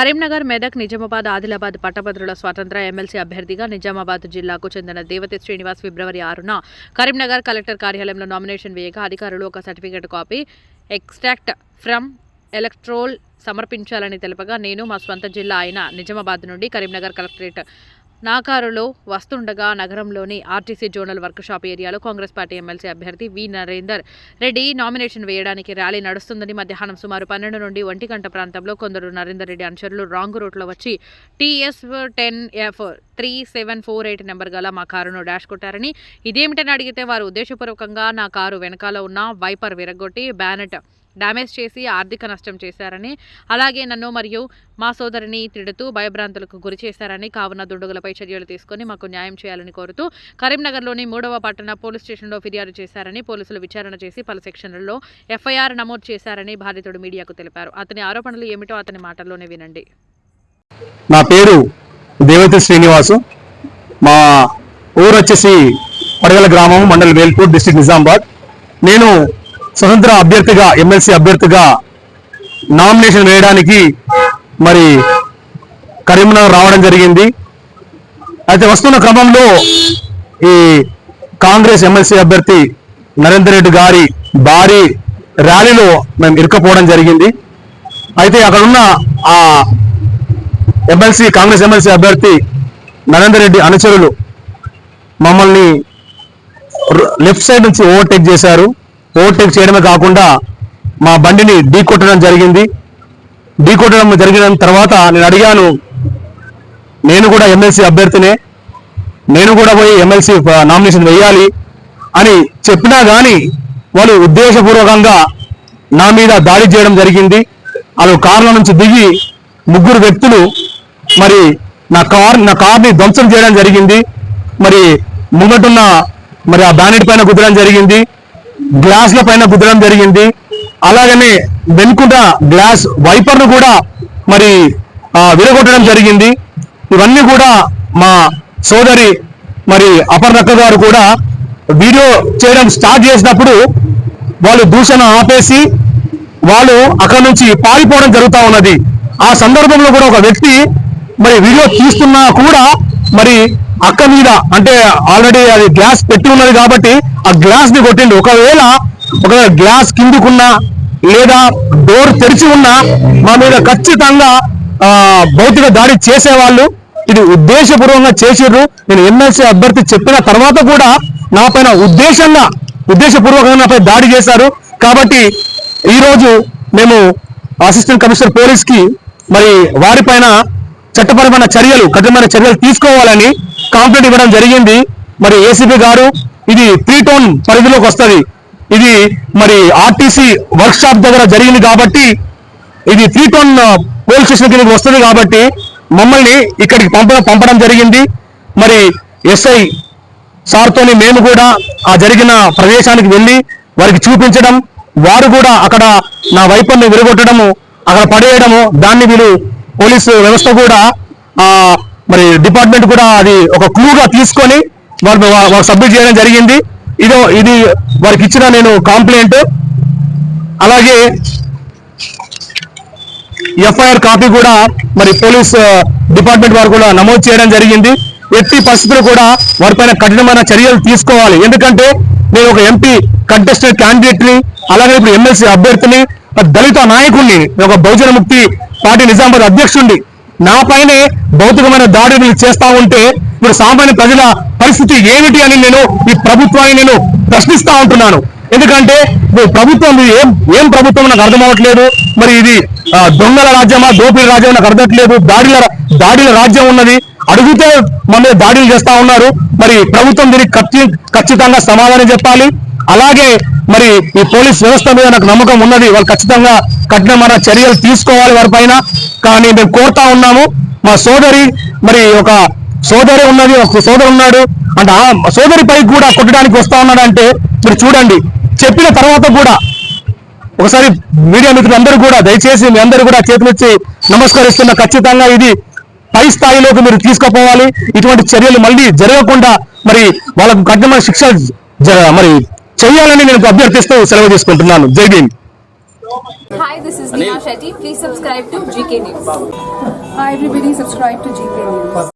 కరీంనగర్ మెదక్ నిజామాబాద్ ఆదిలాబాద్ పట్టభద్రుల స్వాతంత్ర ఎమ్మెల్సీ అభ్యర్థిగా నిజామాబాద్ జిల్లాకు చెందిన దేవతి శ్రీనివాస్ ఫిబ్రవరి ఆరున కరీంనగర్ కలెక్టర్ కార్యాలయంలో నామినేషన్ వేయగా అధికారులు ఒక certificate copy extract from electoral సమర్పించాలని తెలపగా నేను మా స్వంత జిల్లా అయిన నిజామాబాద్ నుండి కరీంనగర్ కలెక్టరేట్ నాకారులో వస్తుండగా నగరంలోని ఆర్టీసీ జోనల్ వర్క్షాప్ ఏరియాలో కాంగ్రెస్ పార్టీ ఎమ్మెల్సీ అభ్యర్థి వి నరేందర్ రెడ్డి నామినేషన్ వేయడానికి ర్యాలీ నడుస్తుందని మధ్యాహ్నం సుమారు పన్నెండు నుండి ఒంటి గంట ప్రాంతంలో కొందరు నరేందర్ రెడ్డి అనుచరులు రాంగ్ రూట్లో వచ్చి TS ten F three seven four eight number గల మా కారును డాష్ కొట్టారని ఇదేమిటని అడిగితే వారు ఉద్దేశపూర్వకంగా నా కారు వెనకాల ఉన్న వైపర్ విరగొట్టి బ్యానెట్ డ్యామేజ్ చేసి ఆర్థిక నష్టం చేశారని అలాగే నన్ను మరియు మా సోదరిని తిడుతూ భయభ్రాంతులకు గురి చేశారని కావున దుండగులపై చర్యలు తీసుకొని మాకు న్యాయం చేయాలని కోరుతూ కరీంనగర్లోని మూడవ పట్టణ పోలీస్ స్టేషన్లో ఫిర్యాదు చేశారని పోలీసులు విచారణ చేసి పలు సెక్షన్లలో ఎఫ్ఐఆర్ నమోదు చేశారని బాధితుడు మీడియాకు తెలిపారు. అతని ఆరోపణలు ఏమిటో అతని మాటల్లోనే వినండి. నా పేరు దేవతి శ్రీనివాసు. మా ఊరు వచ్చేసి పడగల గ్రామం మండల్ వేల్పూర్ డిస్టిక్ నిజామాబాద్. నేను స్వతంత్ర అభ్యర్థిగా ఎమ్మెల్సీ అభ్యర్థిగా నామినేషన్ వేయడానికి మరి కరీంనగర్ రావడం జరిగింది. అయితే వస్తున్న క్రమంలో ఈ కాంగ్రెస్ ఎమ్మెల్సీ అభ్యర్థి నరేందర్ రెడ్డి గారి భారీ ర్యాలీలో మేము ఇరుక్కపోవడం జరిగింది. అయితే అక్కడ ఉన్న ఆ ఎమ్మెల్సీ కాంగ్రెస్ ఎమ్మెల్సీ అభ్యర్థి నరేందర్ రెడ్డి అనుచరులు మమ్మల్ని లెఫ్ట్ సైడ్ నుంచి ఓవర్టేక్ చేశారు. ఓవర్టేక్ చేయడమే కాకుండా మా బండిని ఢీ కొట్టడం జరిగింది. ఢీ కొట్టడం జరిగిన తర్వాత నేను అడిగాను నేను కూడా ఎమ్మెల్సీ అభ్యర్థినే నేను కూడా పోయి ఎమ్మెల్సీ నామినేషన్ వేయాలి అని చెప్పినా కానీ వాళ్ళు ఉద్దేశపూర్వకంగా నా మీద దాడి చేయడం జరిగింది. వాళ్ళు కార్ల నుంచి దిగి ముగ్గురు వ్యక్తులు మరి నా కార్ నా కార్ని ధ్వంసం చేయడం జరిగింది. మరి ముంగటున్న మరి ఆ బ్యానెట్ పైన కుదరడం జరిగింది. గ్లాస్ల పైన గుద్దడం జరిగింది. అలాగనే వెనుకుంట గ్లాస్ వైపర్ను కూడా మరి విడగొట్టడం విరగొట్టడం జరిగింది. ఇవన్నీ కూడా మా సోదరి మరి అపర్ణక్క గారు కూడా వీడియో చేయడం స్టార్ట్ చేసినప్పుడు వాళ్ళు దూషణ ఆపేసి వాళ్ళు అక్కడ నుంచి పారిపోవడం జరుగుతూ ఉన్నది. ఆ సందర్భంలో కూడా ఒక వ్యక్తి మరి వీడియో తీస్తున్నా కూడా మరి అక్క మీద అంటే ఆల్రెడీ అది గ్లాస్ పెట్టి ఉన్నది కాబట్టి ఆ గ్లాస్ని కొట్టిండు. ఒకవేళ ఒక గ్లాస్ కిందుకున్నా లేదా డోర్ తెరిచి ఉన్నా మా మీద ఖచ్చితంగా భౌతిక దాడి చేసేవాళ్ళు ఇది ఉద్దేశపూర్వకంగా చేసిర్రు. నేను ఎమ్మెల్సీ అభ్యర్థి చెప్పిన తర్వాత కూడా నా పైన ఉద్దేశంగా ఉద్దేశపూర్వకంగా నాపై దాడి చేశారు. కాబట్టి ఈరోజు మేము అసిస్టెంట్ కమిషనర్ పోలీస్కి మరి వారిపైన చట్టపరమైన చర్యలు కఠినమైన చర్యలు తీసుకోవాలని కాంప్లైంట్ ఇవ్వడం జరిగింది. మరి ఏసీపీ గారు ఇది త్రీ టోన్ పరిధిలోకి వస్తుంది. ఇది మరి ఆర్టీసీ వర్క్ షాప్ దగ్గర జరిగింది కాబట్టి ఇది త్రీ టోన్ పోలీస్ స్టేషన్ కిందకి వస్తుంది కాబట్టి మమ్మల్ని ఇక్కడికి పంప పంపడం జరిగింది. మరి ఎస్ఐ సార్తోని మేము కూడా ఆ జరిగిన ప్రదేశానికి వెళ్ళి వారికి చూపించడం వారు కూడా అక్కడ నా వైపుని విరగొట్టడము అక్కడ పడేయడము దాన్ని వీళ్ళు పోలీసు వ్యవస్థ కూడా ఆ మరి డిపార్ట్మెంట్ కూడా అది ఒక క్లూగా తీసుకొని వారు వారు సబ్మిట్ చేయడం జరిగింది. ఇదో ఇది వారికి ఇచ్చిన నేను కంప్లైంట్. అలాగే ఎఫ్ఐఆర్ కాపీ కూడా మరి పోలీస్ డిపార్ట్మెంట్ వారు కూడా నమోదు చేయడం జరిగింది. ఎట్టి పరిస్థితులు కూడా వారిపైన కఠినమైన చర్యలు తీసుకోవాలి. ఎందుకంటే నేను ఒక ఎంపీ కంటెస్టెడ్ క్యాండిడేట్ని అలాగే ఇప్పుడు ఎమ్మెల్సీ అభ్యర్థిని దళిత నాయకుడిని ఒక బహుజన ముక్తి పార్టీ నిజామాబాద్ అధ్యక్షుడిని నా పైనే భౌతికమైన దాడులు చేస్తా ఉంటే ఇప్పుడు సామాన్య ప్రజల పరిస్థితి ఏమిటి అని నేను ఈ ప్రభుత్వాన్ని నేను ప్రశ్నిస్తా ఉంటున్నాను. ఎందుకంటే ప్రభుత్వం ఏం ఏం ప్రభుత్వం నాకు అర్థం అవ్వట్లేదు. మరి ఇది ఆ, దొంగల రాజ్యమా దోపిడీ రాజ్యం నాకు అర్థట్లేదు దాడిల దాడిల రాజ్యం ఉన్నది. అడిగితే మన దాడులు చేస్తా ఉన్నారు. మరి ప్రభుత్వం దీనికి ఖచ్చితంగా సమాధానం చెప్పాలి. అలాగే మరి ఈ పోలీస్ వ్యవస్థ మీద నాకు నమ్మకం ఉన్నది. వాళ్ళు ఖచ్చితంగా కఠినమైన చర్యలు తీసుకోవాలి వారి పైన. కానీ మేము కోరుతా ఉన్నాము. మా సోదరి మరి ఒక సోదరి ఉన్నది ఒక సోదరు ఉన్నాడు. అంటే ఆ సోదరి పైకి కూడా కొట్టడానికి వస్తా ఉన్నాడు అంటే మీరు చూడండి. చెప్పిన తర్వాత కూడా ఒకసారి మీడియా మిత్రులందరూ కూడా దయచేసి మీ అందరూ కూడా చేతులెత్తి నమస్కరిస్తున్న ఖచ్చితంగా ఇది పై స్థాయిలోకి మీరు తీసుకుపోవాలి. ఇటువంటి చర్యలు మళ్ళీ జరగకుండా మరి వాళ్ళకు కఠినమైన శిక్ష మరి చేయాలని నేను అభ్యర్థిస్తూ సెలవు తీసుకుంటున్నాను జై Bhim Hi, this is Neha Shetty. Please subscribe to GK News. Hi everybody, subscribe to GK News.